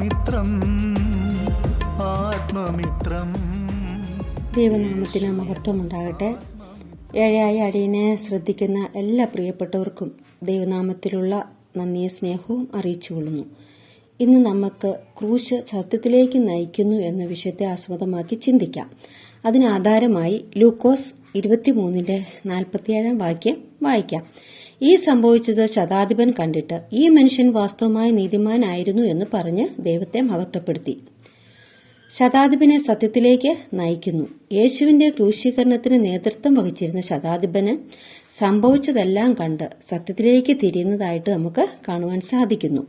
ആത്മമിത്രം ആത്മമിത്രം. ദൈവനാമത്തിന് മഹത്വം ഉണ്ടാകട്ടെ ഏഴായ അടിയനെ ശ്രദ്ധിക്കുന്ന എല്ലാ പ്രിയപ്പെട്ടവർക്കും ദൈവനാമത്തിലുള്ള നന്ദിയ സ്നേഹവും അറിയിച്ചുകൊള്ളുന്നു. ഇന്ന് നമുക്ക് ക്രൂശ് സത്യത്തിലേക്ക് നയിക്കുന്നു എന്ന വിഷയത്തെ ആസ്പദമാക്കി ചിന്തിക്കാം. അതിനാധാരമായി ലൂക്കോസ് ഇരുപത്തിമൂന്നിന്റെ നാൽപ്പത്തിയേഴാം വാക്യം വായിക്കാം. ഈ സംഭവിച്ചത് ശതാധിപൻ കണ്ടിട്ട് ഈ മനുഷ്യൻ വാസ്തവമായി നീതിമാനായിരുന്നു എന്ന് പറഞ്ഞ് ദൈവത്തെ മഹത്വപ്പെടുത്തി. ശതാധിപനെ സത്യത്തിലേക്ക് നയിക്കുന്നു. യേശുവിന്റെ ക്രൂശീകരണത്തിന് നേതൃത്വം വഹിച്ചിരുന്ന ശതാധിപന് സംഭവിച്ചതെല്ലാം കണ്ട് സത്യത്തിലേക്ക് തിരിയുന്നതായിട്ട് നമുക്ക് കാണുവാൻ സാധിക്കുന്നു.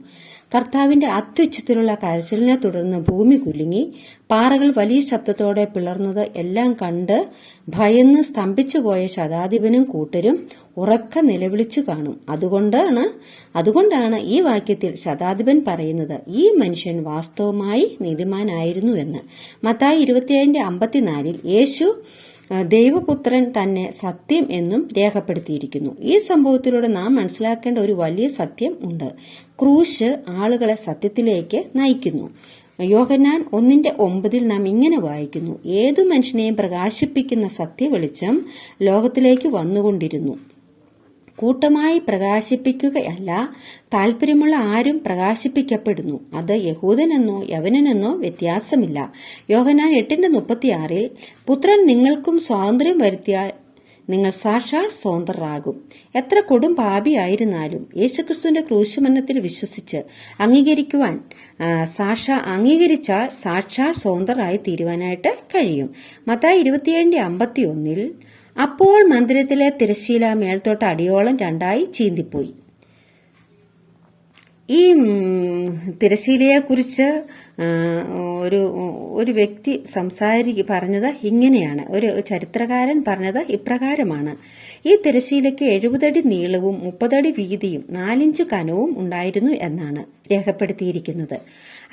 കർത്താവിന്റെ അത്യുച്ചത്തിലുള്ള കരച്ചിലിനെ തുടർന്ന് ഭൂമി കുലുങ്ങി പാറകൾ വലിയ ശബ്ദത്തോടെ പിളർന്നത് എല്ലാം കണ്ട് ഭയന്ന് സ്തംഭിച്ചുപോയ ശതാധിപനും കൂട്ടരും ഉറക്ക നിലവിളിച്ചു കാണും. അതുകൊണ്ടാണ് അതുകൊണ്ടാണ് ഈ വാക്യത്തിൽ ശതാധിപൻ പറയുന്നത് ഈ മനുഷ്യൻ വാസ്തവമായി നീതിമാനായിരുന്നു എന്ന്. മത്തായി ഇരുപത്തിയേഴിന്റെ അമ്പത്തിനാലിൽ യേശു ദൈവപുത്രൻ തന്നെ സത്യം എന്നും രേഖപ്പെടുത്തിയിരിക്കുന്നു. ഈ സംഭവത്തിലൂടെ നാം മനസ്സിലാക്കേണ്ട ഒരു വലിയ സത്യം ഉണ്ട്. ക്രൂശ് ആളുകളെ സത്യത്തിലേക്ക് നയിക്കുന്നു. യോഹന്നാൻ ഒന്നിന്റെ ഒമ്പതിൽ നാം ഇങ്ങനെ വായിക്കുന്നു. ഏതു മനുഷ്യനെയും പ്രകാശിപ്പിക്കുന്ന സത്യവെളിച്ചം ലോകത്തിലേക്ക് വന്നുകൊണ്ടിരുന്നു. കൂട്ടമായി പ്രകാശിപ്പിക്കുകയല്ല താല്പര്യമുള്ള ആരും പ്രകാശിപ്പിക്കപ്പെടുന്നു. അത് യഹൂദനെന്നോ യവനനെന്നോ വ്യത്യാസമില്ല. യോഹനാൻ എട്ടിന്റെ മുപ്പത്തിയാറിൽ പുത്രൻ നിങ്ങൾക്കും സ്വാതന്ത്ര്യം വരുത്തിയാൽ നിങ്ങൾ സാക്ഷാൽ സ്വതന്ത്രരാകും. എത്ര കൊടും പാപിയായിരുന്നാലും യേശുക്രിസ്തുവിന്റെ ക്രൂശുമരണത്തിൽ വിശ്വസിച്ച് അംഗീകരിക്കുവാൻ സാക്ഷാ അംഗീകരിച്ചാൽ സാക്ഷാൽ സ്വതന്ത്രരായി തീരുവാനായിട്ട് കഴിയും. മത്തായി ഇരുപത്തിയേഴിന്റെ അമ്പത്തി ഒന്നിൽ അപ്പോൾ മന്ദിരത്തിലെ തിരശ്ശീല മേൽത്തോട്ട് അടിയോളം രണ്ടായി ചീന്തിപ്പോയി ഈ തിരശീലയെക്കുറിച്ച് ഒരു ഒരു വ്യക്തി സംസാരി പറഞ്ഞത് ഇങ്ങനെയാണ്. ഒരു ചരിത്രകാരൻ പറഞ്ഞത് ഇപ്രകാരമാണ്. ഈ തിരശീലയ്ക്ക് എഴുപതടി നീളവും മുപ്പതടി വീതിയും നാലിഞ്ച് കനവും ഉണ്ടായിരുന്നു എന്നാണ് രേഖപ്പെടുത്തിയിരിക്കുന്നത്.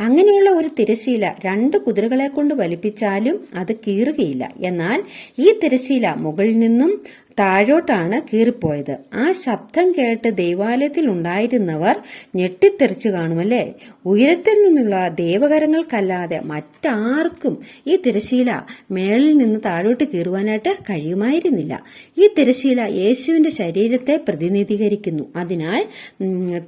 അങ്ങനെയുള്ള ഒരു തിരശീല രണ്ട് കുതിരകളെ കൊണ്ട് വലിപ്പിച്ചാലും അത് കീറുകയില്ല. എന്നാൽ ഈ തിരശീല മുകളിൽ നിന്നും താഴോട്ടാണ് കീറിപ്പോയത്. ആ ശബ്ദം കേട്ട് ദൈവാലയത്തിൽ ഉണ്ടായിരുന്നവർ ഞെട്ടിത്തെറിച്ചു കാണുമല്ലേ? ഉയരത്തിൽ നിന്നുള്ള ദേവകരങ്ങൾക്കല്ലാതെ മറ്റാർക്കും ഈ തിരശീല മേളിൽ നിന്ന് താഴോട്ട് കീറുവാനായിട്ട് കഴിയുമായിരുന്നില്ല. ഈ തിരശീല യേശുവിന്റെ ശരീരത്തെ പ്രതിനിധീകരിക്കുന്നു. അതിനാൽ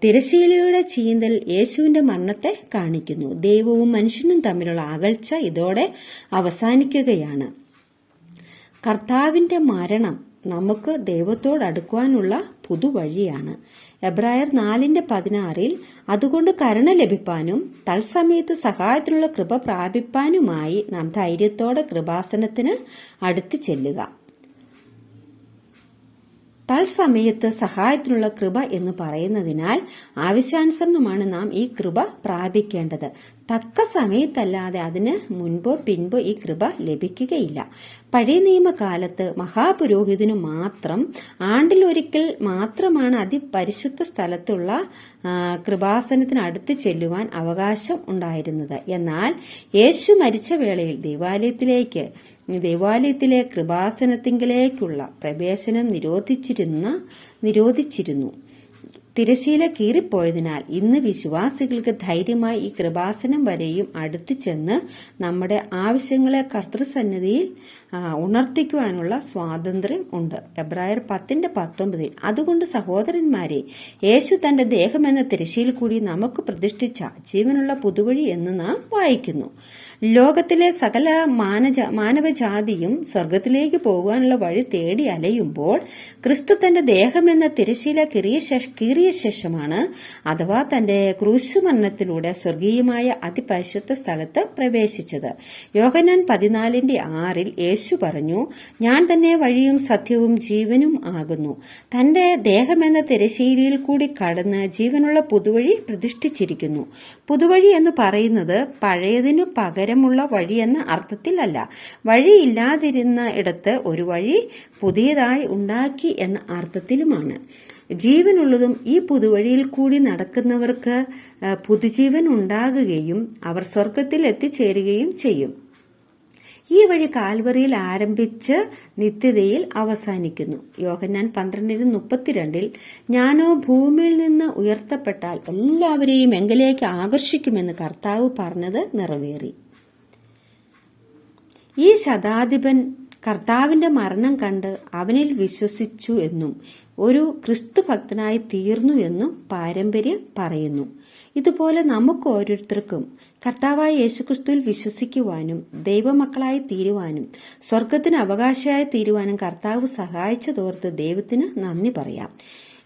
തിരശീലയുടെ ചീന്തൽ യേശുവിന്റെ മരണത്തെ കാണിക്കുന്നു. ദൈവവും മനുഷ്യനും തമ്മിലുള്ള അകൽച്ച ഇതോടെ അവസാനിക്കുകയാണ്. കർത്താവിന്റെ മരണം നമുക്ക് ദൈവത്തോട് അടുക്കുവാനുള്ള പുതുവഴിയാണ് എബ്രായർ നാലിന്റെ പതിനാറിൽ അതുകൊണ്ട് കരുണ ലഭിപ്പാനും തത്സമയത്ത് സഹായത്തിനുള്ള കൃപ പ്രാപിപ്പാനുമായി നാം ധൈര്യത്തോടെ കൃപാസനത്തിന് അടുത്തു ചെല്ലുക. തത്സമയത്ത് സഹായത്തിനുള്ള കൃപ എന്ന് പറയുന്നതിനാൽ ആവശ്യാനുസരണമാണ് നാം ഈ കൃപ പ്രാപിക്കേണ്ടത്. തക്ക സമയത്തല്ലാതെ അതിന് മുൻപോ പിൻപോ ഈ കൃപ ലഭിക്കുകയില്ല. പഴയ നിയമകാലത്ത് മഹാപുരോഹിതനു മാത്രം ആണ്ടിലൊരിക്കൽ മാത്രമാണ് അതിപരിശുദ്ധ സ്ഥലത്തുള്ള കൃപാസനത്തിന് അടുത്ത് ചെല്ലുവാൻ അവകാശം ഉണ്ടായിരുന്നത്. എന്നാൽ യേശു മരിച്ച വേളയിൽ ദേവാലയത്തിലേക്ക് ദേവാലയത്തിലെ കൃപാസനത്തിങ്കിലേക്കുള്ള പ്രവേശനം നിരോധിച്ചിരുന്ന നിരോധിച്ചിരുന്നു. തിരശീല കീറിപ്പോയതിനാൽ ഇന്ന് വിശ്വാസികൾക്ക് ധൈര്യമായി ഈ കൃപാസനം വരെയും അടുത്തു ചെന്ന് നമ്മുടെ ആവശ്യങ്ങളെ കർത്തൃസന്നിധിയിൽ ഉണർത്തിക്കുവാനുള്ള സ്വാതന്ത്ര്യം ഉണ്ട്. എബ്രായർ പത്തിന്റെ പത്തൊമ്പതിൽ. അതുകൊണ്ട് സഹോദരന്മാരെ യേശു തന്റെ ദേഹം എന്ന തിരശ്ശിയിൽ കൂടി നമുക്ക് പ്രതിഷ്ഠിച്ച ജീവനുള്ള പുതുവഴി എന്ന് നാം വായിക്കുന്നു. ലോകത്തിലെ സകല മാനജ മാനവജാതിയും സ്വർഗത്തിലേക്ക് പോകുവാനുള്ള വഴി തേടി അലയുമ്പോൾ ക്രിസ്തു തന്റെ ദേഹം എന്ന തിരശീല കീറിയ കീറിയ ശേഷമാണ് അഥവാ തന്റെ ക്രൂശുമരണത്തിലൂടെ സ്വർഗീയമായ അതിപരിശുദ്ധ സ്ഥലത്ത് പ്രവേശിച്ചത്. യോഹനാൻ പതിനാലിന്റെ ആറിൽ യേശു പറഞ്ഞു ഞാൻ തന്നെ വഴിയും സത്യവും ജീവനും ആകുന്നു. തന്റെ ദേഹമെന്ന തിരശീലയിൽ കൂടി കടന്ന് ജീവനുള്ള പുതുവഴി പ്രതിഷ്ഠിച്ചിരിക്കുന്നു. പുതുവഴി എന്ന് പറയുന്നത് പഴയതിനു പകരമുള്ള വഴി എന്ന അർത്ഥത്തിലല്ല വഴിയില്ലാതിരുന്ന ഇടത്ത് ഒരു വഴി പുതിയതായി ഉണ്ടാക്കി എന്ന അർത്ഥത്തിലുമാണ്. ജീവനുള്ളതും ഈ പുതുവഴിയിൽ കൂടി നടക്കുന്നവർക്ക് പുതുജീവൻ ഉണ്ടാകുകയും അവർ സ്വർഗത്തിൽ എത്തിച്ചേരുകയും ചെയ്യും. ഈ വഴി കാൽവറിയിൽ ആരംഭിച്ച് നിത്യതയിൽ അവസാനിക്കുന്നു. യോഹന്നാൻ പന്ത്രണ്ടിന് മുപ്പത്തിരണ്ടിൽ ഞാനോ ഭൂമിയിൽ നിന്ന് ഉയർത്തപ്പെട്ടാൽ എല്ലാവരെയും എങ്കിലേക്ക് ആകർഷിക്കുമെന്ന് കർത്താവ് പറഞ്ഞത് നിറവേറി. ഈ ശതാധിപൻ കർത്താവിന്റെ മരണം കണ്ട് അവനിൽ വിശ്വസിച്ചു എന്നും ഒരു ക്രിസ്തു ഭക്തനായി തീർന്നു എന്നും പാരമ്പര്യം പറയുന്നു. ഇതുപോലെ നമുക്ക് ഓരോരുത്തർക്കും കർത്താവായ യേശുക്രിസ്തുവിൽ വിശ്വസിക്കുവാനും ദൈവമക്കളായി തീരുവാനും സ്വർഗത്തിന് അവകാശമായി തീരുവാനും കർത്താവ് സഹായിച്ചതോർത്ത് ദൈവത്തിന് നന്ദി പറയാം.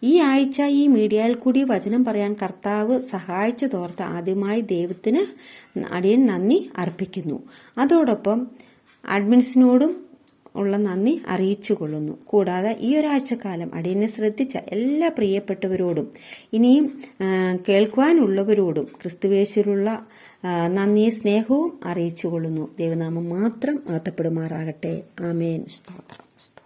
ഈ ആഴ്ച ഈ മീഡിയയിൽ കൂടി വചനം പറയാൻ കർത്താവ് സഹായിച്ചതോർത്ത് ആദ്യമായി ദൈവത്തിന് അടിയൻ നന്ദി അർപ്പിക്കുന്നു. അതോടൊപ്പം അഡ്മിൻസിനോടും ഉള്ള നന്ദി അറിയിച്ചു കൊള്ളുന്നു കൂടാതെ ഈ ഒരാഴ്ചക്കാലം അടിയനെ ശ്രദ്ധിച്ച എല്ലാ പ്രിയപ്പെട്ടവരോടും ഇനിയും കേൾക്കുവാനുള്ളവരോടും ക്രിസ്തുവേശ്വരുള്ള ആ, നന്ദിയും സ്നേഹവും അറിയിച്ചു കൊള്ളുന്നു ദൈവനാമം മാത്രം ആത്തപ്പെടുമാറാകട്ടെ ആമേൻ. സ്തോത്രം.